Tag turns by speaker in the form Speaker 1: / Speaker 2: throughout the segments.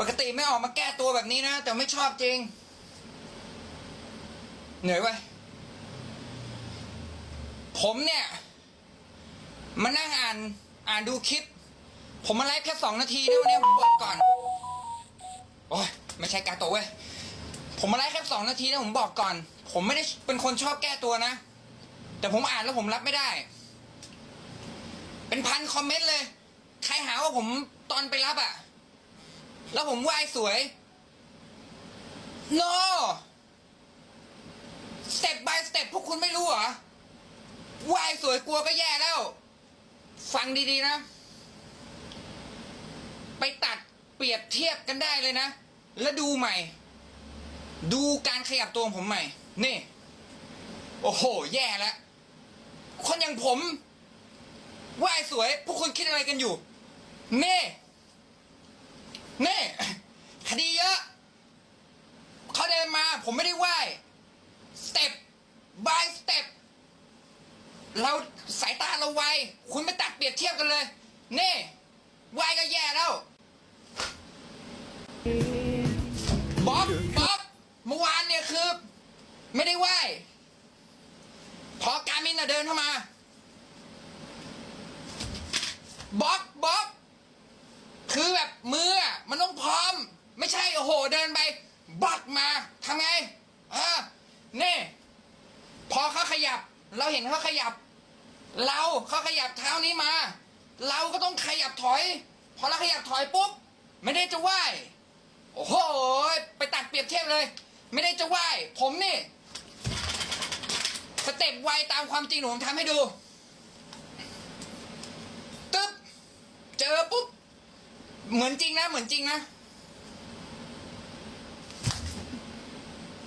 Speaker 1: ปกติไม่ออกมาแก้ตัวแบบนี้นะ แต่ไม่ชอบจริง เหนื่อยไว้ผมเนี่ย มานั่งอ่านอ่านดูคลิป ผมมาไลฟ์แค่สองนาทีนะวันนี้ผมบอกก่อน โอ้ยไม่ใช่การโตเว้ย ผมมาไลฟ์แค่สองนาทีนะผมบอกก่อน ผมไม่ได้เป็นคนชอบแก้ตัวนะ แต่ผมอ่านแล้วผมรับไม่ได้ เป็นพันคอมเมนต์เลย ใครหาว่าผมตอนไปรับอะ แล้วผมไหว้สวย no step by step พวกคุณไม่รู้เหรอไหว้สวยกลัวก็แย่แล้ว ฟังดีๆนะ ไปตัดเปรียบเทียบกันได้เลยนะ แล้วดูใหม่ ดูการขยับตัวผมใหม่ นี่ โอ้โห แย่แล้ว คนอย่างผมไหว้สวย พวกคุณคิดอะไรกันอยู่เน่เน่คดีเยอะ เขาเดินมา ผมไม่ได้ไหว้สเต็ป by สเต็ปเราสายตาเราไวคุณไปตัดเปรียบเทียบกันเลยเน่ไหวก็แย่แล้วบ๊อบบ๊อบเมื่อวานเนี่ยคือ ไม่ได้ไหวพอการมินอะเดินเข้ามาบ๊อบบ๊อบคือแบบมือมันต้องพร้อม ไม่ใช่โอ้โห เดินไป บักมาทำไงเออนี่ พอเขาขยับ เราเห็นเขาขยับ เราเขาขยับเท้านี้มา เราก็ต้องขยับถอย พอเราขยับถอยปุ๊บไม่ได้จะไหวโอ้โหไปตัดเปรียบเทียบเลย ไม่ได้จะไหวผมนี่สเต็ปไวตามความจริงหนูผมทำให้ดูตึ๊บเจอปุ๊บเหมือนจริงนะ เหมือนจริงนะ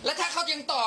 Speaker 1: แล้วถ้าเขายังต่อ